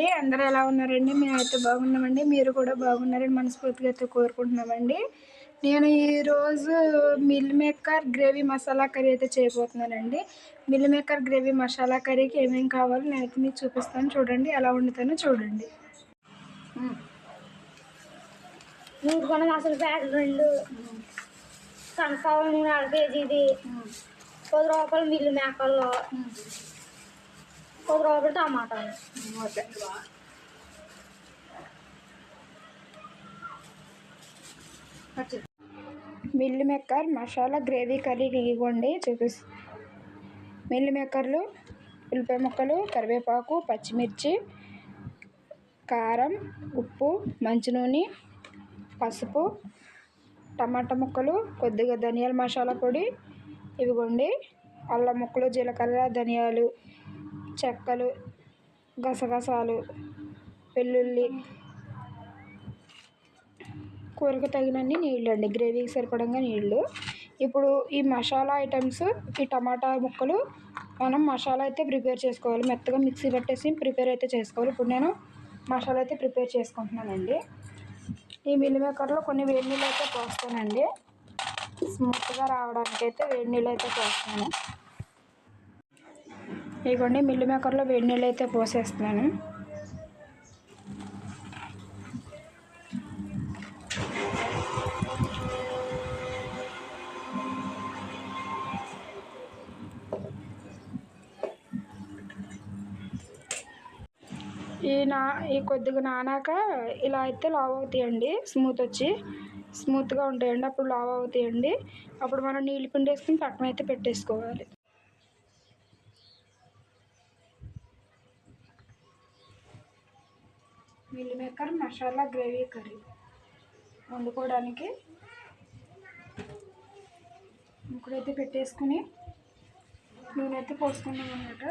అండి అందరూ ఎలా ఉన్నారండి? మేమైతే బాగున్నామండి. మీరు కూడా బాగున్నారని మనస్ఫూర్తిగా అయితే కోరుకుంటున్నామండి. నేను ఈరోజు meal maker gravy masala curry అయితే చేయబోతున్నానండి. మిల్ మేకర్ గ్రేవీ మసాలా కర్రీకి ఏమేమి కావాలో నేనైతే మీకు చూపిస్తాను. చూడండి ఎలా వండుతానో చూడండి. నూరు కొన మసాలా ప్యాకెట్ రెండు సన్ఫ్లవర్ నూనె అర కేజీది పది రూపాయలు మిల్లు మేకల్లో పది రూపాయలు టమాటాలు okay meal maker masala gravy కర్రీకి ఇవ్వండి చూపిస్ మిల్ మేకర్లు ఉల్లిపాయ ముక్కలు కరివేపాకు పచ్చిమిర్చి కారం ఉప్పు మంచి నూనె పసుపు టమాటా ముక్కలు కొద్దిగా ధనియాల మసాలా పొడి ఇవిగోండి. అల్లం ముక్కలు జీలకర్ర ధనియాలు. చెక్కలు గసగసాలు వెల్లుల్లి కూరకు తగినన్ని నీళ్ళు అండి గ్రేవీకి సరిపడంగా నీళ్ళు. ఇప్పుడు ఈ మసాలా ఐటమ్స్ ఈ టమాటా ముక్కలు మనం మసాలా అయితే ప్రిపేర్ చేసుకోవాలి. మెత్తగా మిక్సీ పట్టేసి ప్రిపేర్ అయితే చేసుకోవాలి. ఇప్పుడు నేను మసాలా అయితే ప్రిపేర్ చేసుకుంటున్నానండి. ఈ మిల్ మేకర్లో కొన్ని వేడి నీళ్ళు అయితే పోస్తానండి. స్మూత్గా రావడానికి అయితే వేడి నీళ్ళు అయితే పోస్తాను. ఇదిగోండి మిల్లు మేకర్లో వేడి నీళ్ళు అయితే పోసేస్తున్నాను. ఈ నా ఈ కొద్దిగా నానాక ఇలా అయితే లావ్ అవుతాయండి స్మూత్ వచ్చి స్మూత్గా ఉంటాయండి. అప్పుడు లావ్ అవుతాయండి. అప్పుడు మనం నీళ్ళు పిండి వేసుకుని పక్కన అయితే పెట్టేసుకోవాలి. Meal maker masala gravy curry వండుకోవడానికి ముక్కడైతే పెట్టేసుకుని నూనె అయితే పోసుకున్నాం అనమాట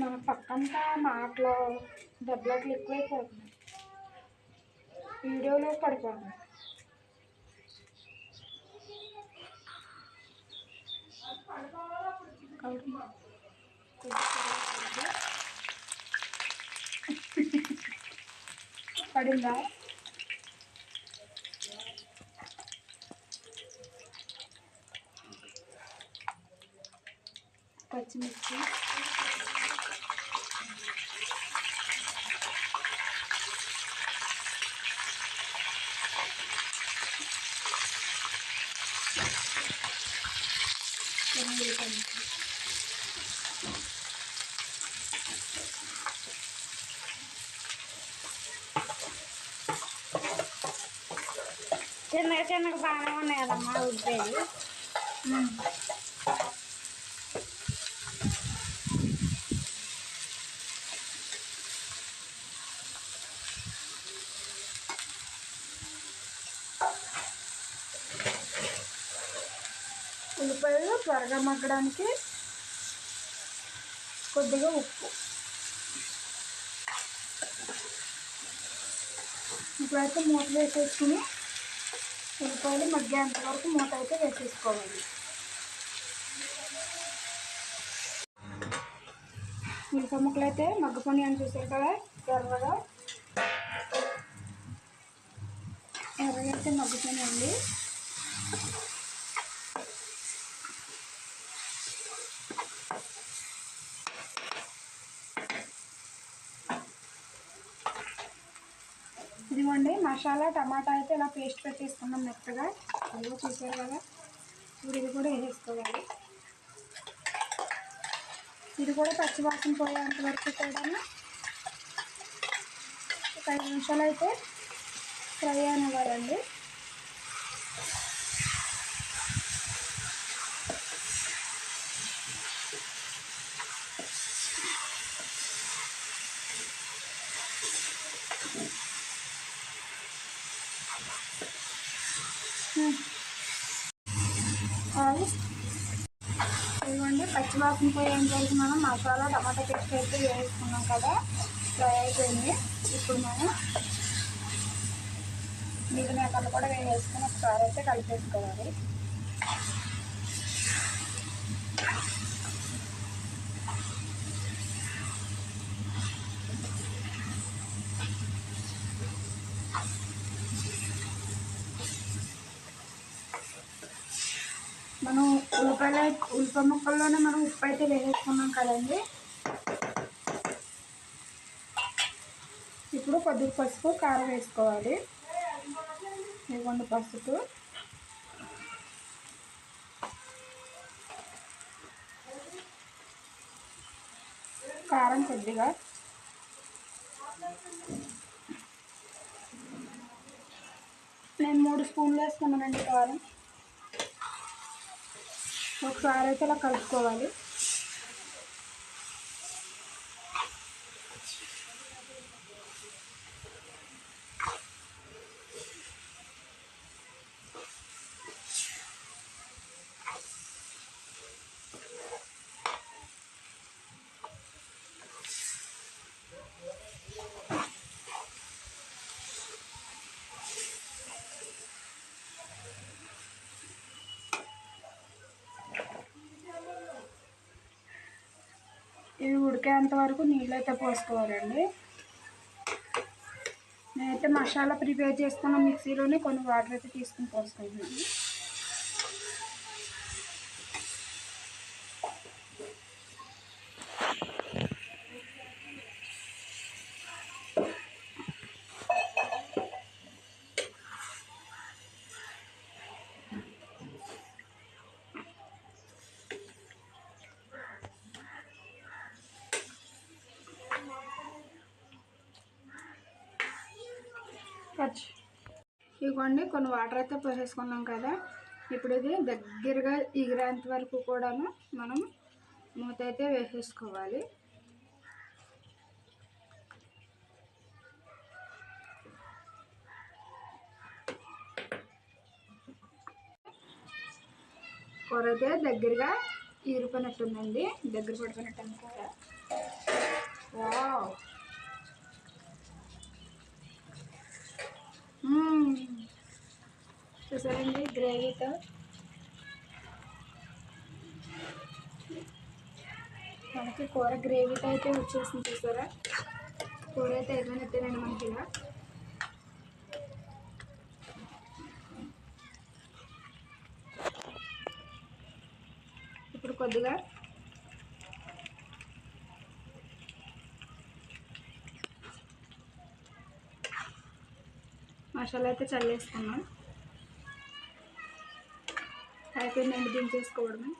మన పక్కంతా మాటలో దెబ్బలాట్లు ఎక్కువైపోతున్నాయి. వీడియోలో పడిపోతున్నాయి కాబట్టి కొద్దిగా పడిందా పచ్చిమిర్చి చిన్నగా చిన్నగా బాగానే ఉన్నాయి కదమ్మా ఉడిపోయి ఉల్లిపాయలు త్వరగా మగ్గడానికి కొద్దిగా ఉప్పు. ఇప్పుడైతే మూత వేసేసుకుని ఉల్లిపాయలు మగ్గేంత వరకు మూత అయితే వేసేసుకోవాలి. ఉల్లిపాయ ముక్కలు అయితే మగ్గపొని అని చూసారు కదా ఎర్రగా. ఎర్రగా అయితే మగ్గుతానండి ఇదిగోండి మసాలా టమాటా అయితే ఇలా పేస్ట్ పెట్టేసుకున్నాం మెత్తగా. అదిగో చూసారు కదా? ఇప్పుడు ఇది కూడా వేసేసుకోవాలి ఇది కూడా పచ్చివాసన పోయేంత వరకు కూడా ఒక ఐదు నిమిషాలు అయితే ఫ్రై అనివ్వాలండి పచ్చివాసన పోయి ఏం వరకు మనం? మసాలా టమాటా పేస్ట్ అయితే వేసుకున్నాం కదా ఫ్రై అయిపోయింది. ఇప్పుడు మనం మిల్ మేకలు కూడా వేసుకుని ఒకసారి అయితే కలిపేసుకోవాలి మనం ఉల్లిపాయలు ఉల్లిపాయ ముక్కల్లోనే మనం ఉప్పు అయితే వేసేసుకున్నాం కదండి. ఇప్పుడు కొద్దిగా పసుపు కారం వేసుకోవాలి. ఇవ్వండి పసుపు. కారం కొద్దిగా. నేను మూడు స్పూన్లు వేసుకున్నానండి కారం. ఒకసారి అయితే ఇలా కలుపుకోవాలి. ఉడికేంత వరకు నీళ్ళు అయితే పోసుకోవాలండి. నేనైతే మసాలా ప్రిపేర్ చేసుకున్న మిక్సీలోనే కొన్ని వాటర్ అయితే తీసుకుని పోసుకుంటున్నాను. ఖర్చు ఇదిగోండి కొన్ని వాటర్ అయితే పోసేసుకున్నాం కదా. ఇప్పుడు ఇది దగ్గరగా ఎగిరేంత వరకు కూడాను మనం మూత అయితే వేసేసుకోవాలి. కూర అయితే దగ్గరగా ఈరిపోయినట్టుందండి దగ్గర పడిపోయినట్టు అనుకోరా వావ్! చూసారండి గ్రేవీతో మనకి కూర గ్రేవీతో అయితే వచ్చేసింది చూసారా? కూర అయితే అయిపోయినట్టేనండి మనకి ఇలా. ఇప్పుడు కొద్దిగా మసాలా అయితే చల్లేసుకున్నాం. అయిపోయిందండి దించేసుకోవడమే.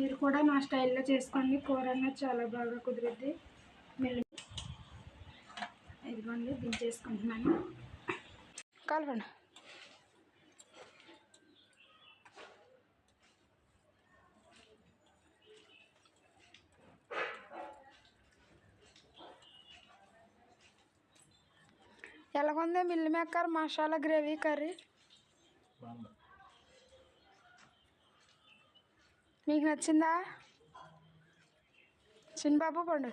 మీరు కూడా నా స్టైల్లో చేసుకోండి. కూర అన్నది చాలా బాగా కుదిరిద్ది. మెల్లి ఇదిగోండి దించేసుకుంటున్నాను కలవండి. ఎలాగుంది meal maker masala gravy curry? మీకు నచ్చిందా? చిన్నబాబు పండు.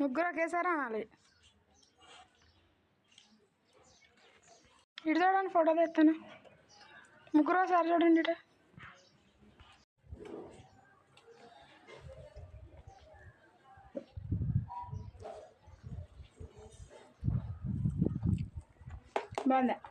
ముగ్గురు ఒకేసారి అనాలి? ఇటు చూడండి ఫోటో తెస్తాను. ముగ్గురు ఒకసారి చూడండి ఇటు. man that